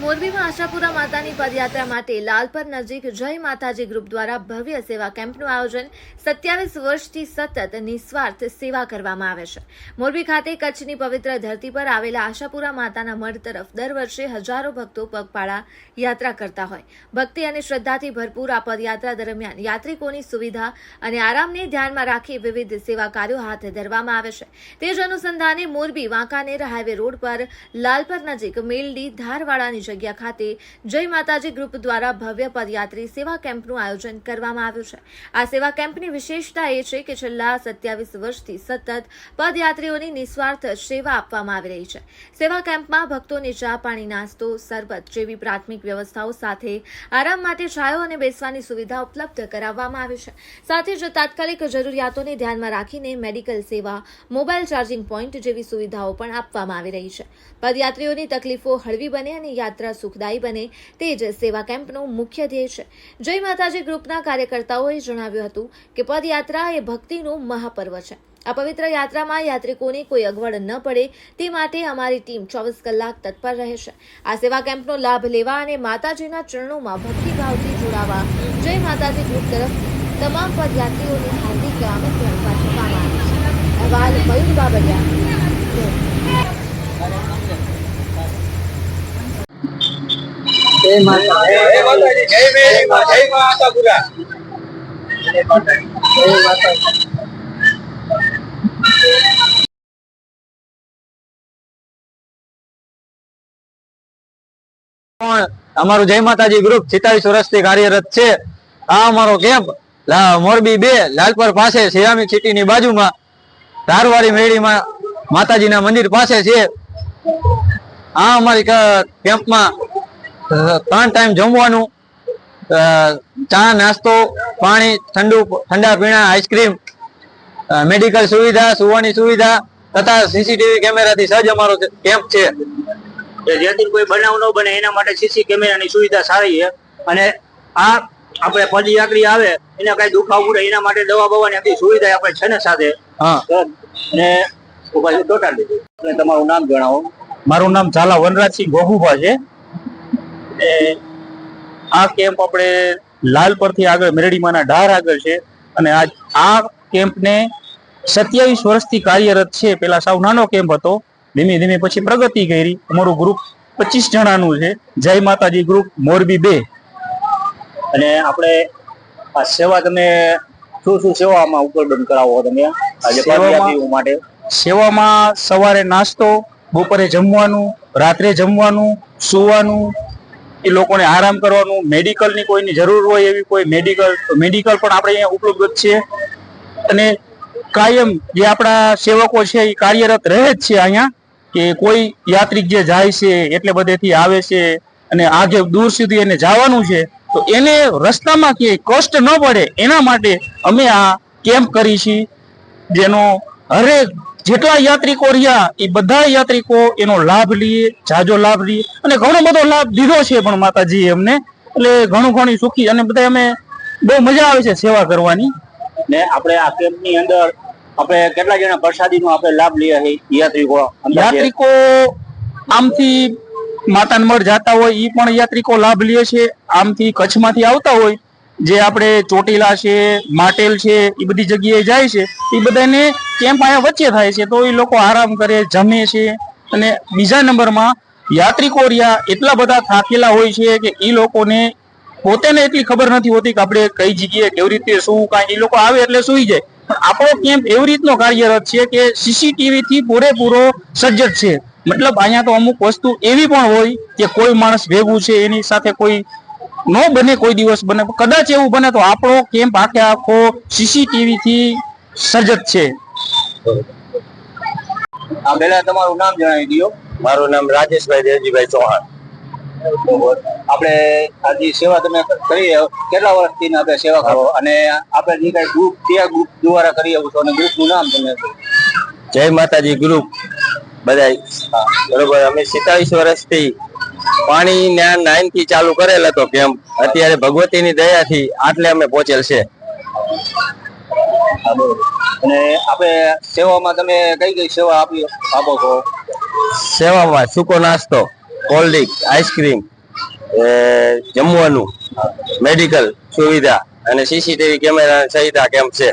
મોરબીમાં આશાપુરા માતાની પદયાત્રા માટે લાલપર નજીક જય માતાજી ગ્રુપ દ્વારા ભવ્ય સેવા કેમ્પનું આયોજન સત્યાવીસ વર્ષથી સતત નિસ્વાર્થ સેવા કરવામાં આવે છે. મોરબી ખાતે કચ્છની પવિત્ર ધરતી પર આવેલા આશાપુરા માતાના મઢ તરફ દર વર્ષે હજારો ભક્તો પગપાળા યાત્રા કરતા હોય. ભક્તિ અને શ્રદ્ધાથી ભરપૂર આ પદયાત્રા દરમિયાન યાત્રિકોની સુવિધા અને આરામને ધ્યાનમાં રાખી વિવિધ સેવા કાર્યો હાથ ધરવામાં આવે છે. તે જ અનુસંધાને મોરબી વાંકાનેર હાઈવે રોડ પર લાલપર નજીક મેલડી ધારવાડાની જગ્યા ખાતે જય માતાજી ગ્રુપ દ્વારા ભવ્ય પદયાત્રી સેવા કેમ્પનું આયોજન કરવામાં આવ્યું છે. આ સેવા કેમ્પની વિશેષતા એ છે કે છેલ્લા સત્યાવીસ વર્ષથી સતત પદયાત્રીઓની નિસ્વાર્થ સેવા આપવામાં આવી રહી છે. સેવા કેમ્પમાં ભક્તોને ચા પાણી નાસ્તો સરબત જેવી પ્રાથમિક વ્યવસ્થાઓ સાથે આરામ માટે છાયો અને બેસવાની સુવિધા ઉપલબ્ધ કરાવવામાં આવી છે. સાથે જ તાત્કાલિક જરૂરિયાતોને ધ્યાનમાં રાખીને મેડિકલ સેવા, મોબાઈલ ચાર્જિંગ પોઈન્ટ જેવી સુવિધાઓ પણ આપવામાં આવી રહી છે. પદયાત્રીઓની તકલીફો હળવી બને અને યાત્રા સુખદાયી બને તે જ સેવા કેમ્પનો મુખ્ય ધ્યેય છે. જય માતાજી ગ્રુપના કાર્યકર્તાઓએ જણાવ્યું હતું કે પદયાત્રા એ ભક્તિનું મહાપર્વ છે. આ પવિત્ર યાત્રામાં યાત્રિકોને કોઈ અગવડ ન પડે તે માટે અમારી ટીમ ચોવીસ કલાક તત્પર રહે છે. આ સેવા કેમ્પનો લાભ લેવા અને માતાજીના ચરણોમાં ભક્તિભાવથી જોડાવા જય માતાજી ગ્રુપ તરફથી તમામ પદયાત્રીઓને હાર્દિક આમંત્રણ પાઠવવામાં આવ્યું છે. અહેવાલ મયુર બાબરિયા જય માતા જય માતાજી જય મેરી માં જય માં આશાપુરા જય માતા અમારું જય માતાજી ગ્રુપ સિત્તાવીસ વર્ષથી કાર્યરત છે. આ અમારો કેમ્પ મોરબી બે લાલપર પાસે સિરામિક સિટીની બાજુમાં ધારવાડી મેળીમાં માતાજીના મંદિર પાસે છે. આ અમારી કેમ્પમાં ત્રણ ટાઈમ જમવાનું ચા નાસ્તો પાણી ઠંડુ ઠંડા પીણા આઈસ્ક્રીમ મેડિકલ સુવિધા સુવાની સુવિધા તથા સીસીટીવી કેમેરાથી સજ્જ અમારો કેમ્પ છે. જેથી કોઈ બનાવ ન બને એના માટે સીસી કેમેરાની સુવિધા સારી છે. અને આ આપણે પદયાત્રી આવે એને કઈ દુખાવું પડે એના માટે દવા બવાની આખી સુવિધા આપણે છે ને સાથે. હા. અને ઊભા દીધું. અને તમારું નામ જણાવો. મારું નામ ઝાલા વનરાજસિંહ ગોગુભા છે. આ કેમ્પ આપણે લાલ પરથી આગળ મેરડીમાના ઢાર આગળ છે. અને આજ આ કેમ્પને સત્યાવીસ વર્ષથી કાર્યરત છે. પેલા સાવ નાનો કેમ્પ હતો. ધીમે ધીમે પછી પ્રગતિ કરી. અમારું ગ્રુપ પચીસ જણાનું છે. જય માતાજી ગ્રુપ મોરબી બે. અને આપણે આ સેવા તમે શું શું સેવામાં ઉપલબ્ધ કરાવો તમે? આજે માટે. સેવામાં સવારે નાસ્તો બપોરે જમવાનું રાત્રે જમવાનું સુવાનું એ લોકોને આરામ કરવાનું, મેડિકલની કોઈની જરૂર હોય એવી કોઈ મેડિકલ મેડિકલ પણ આપણે અહીંયા ઉપલબ્ધ છે અને કાયમ જે આપણા સેવકો છે એ કાર્યરત રહે જ છે અહીંયા, કે કોઈ યાત્રિક જે જાય છે, એટલે બધેથી આવે છે, અને આજે દૂર સુધી એને જવાનું છે, તો એને રસ્તામાં ક્યાંય કષ્ટ ન પડે. એના માટે અમે આ કેમ્પ કરી છીએ જેનો હરેક જેટલા યાત્રિકો રહ્યા, એ બધા યાત્રિકો એનો લાભ લઈએ, જાજો લાભ લઈએ. અને ઘણો બધો લાભ દીધો છે પણ માતાજી અમને. એટલે ઘણું ઘણી સુખી અને બધા અમે બહુ મજા આવે છે સેવા કરવાની. ને આપણે આ કેમ્પની અંદર આપણે કેટલા જણા પ્રસાદીનો આપણે લાભ લઈએ યાત્રિકો યાત્રિકો આમથી માતાનમઢ જાતા હોય એ પણ યાત્રિકો લાભ લે છે. આમથી કચ્છમાંથી આવતા હોય જે આપણે ચોટીલા છે, માટેલ છે એ બધી જગ્યાએ જાય છે એ બધાને કેમ્પ અહીંયા વચ્ચે થાય છે, તો એ લોકો આરામ કરે, જમે છે. અને બીજા નંબરમાં યાત્રિકો રહ્યા, એટલા બધા થાકેલા હોય છે કે એ લોકોને પોતેને એટલી ખબર નથી હોતી કે આપણે કઈ જગ્યાએ કેવી રીતે, શું, કાંઈ એ લોકો આવે એટલે સુઈ જાય. પણ આપણો કેમ્પ એવી રીતનો કાર્યરત છે કે સીસીટીવી થી પૂરેપૂરો સજ્જત છે. મતલબ અહીંયા તો અમુક વસ્તુ એવી પણ હોય કે કોઈ માણસ ભેગું છે, એની સાથે કોઈ ન બને કોઈ દિવસ બને. કદાચ એવું બને તો આપણો કેમ્પ આખે આખો સીસીટીવી થી સજ્જ છે. આ પહેલા તમારું નામ જણાવી દો. મારું નામ રાજેશભાઈ દેવજીભાઈ ચૌહાણ. આપણે આજે સેવા તમે કરી કેટલા વર્ષથી આપણે સેવા કરો? અને આપણે જે કઈ ગ્રુપ કયા ગ્રુપ દ્વારા કરી આવું છો? અને ગ્રુપનું નામ તમે જય માતાજી ગ્રુપ બધા બરોબર અમે સિત્તાવીસ વર્ષથી પાણી નાઇનથી ચાલુ કરેલ હતો કેમ્પ અત્યારે ભગવતીની દયાથી આટલે અમે પહોંચેલ છે. અને આપણે સેવામાં તમે કઈ કઈ સેવા આપી આપો છો? સેવામાં સૂકો નાસ્તો કોલ્ડ ડ્રિંક આઈસ્ક્રીમ જમવાનું મેડિકલ સુવિધા અને સીસીટીવી કેમેરા સહિત આ કેમ્પ છે.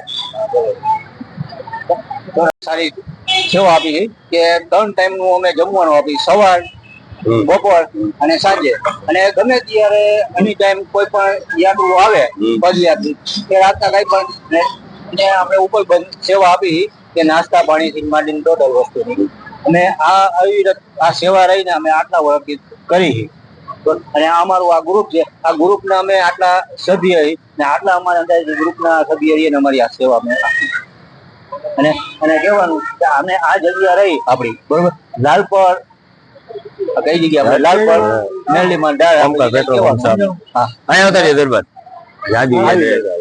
સારી સેવા આપી કે ત્રણ ટાઈમનું અમે જમવાનું આપી. સવાર બપોર અને સાંજે. અને ગમે ત્યારે એની ટાઈમ કોઈ પણ યાત્રુ આવે પદયાત્રી કે રાતના કઈ પણ અમે ઉપર સેવા આપી કે નાસ્તા પાણી થી માંડીને ટોટલ વસ્તુની. અને આ આવી આ સેવા રહીને અમે આટલા વર્ષથી કરી અને અમારું આ ગ્રુપ છે. આ ગ્રુપ ના અમે આટલા સભ્ય ને આટલા અમારા અંદાજે ગ્રુપ ના સભ્ય રહીએ અમારી આ સેવા અમે અને અને કહેવાનું કે અમે આ જગ્યા રહી આપણી બરોબર? લાલપર કઈ જગ્યા લાલપર મેરડીમાં ડાળ પેટ્રોલ પંપ અહીંયા ઉતારીએ દરબાર. યાદી યાદી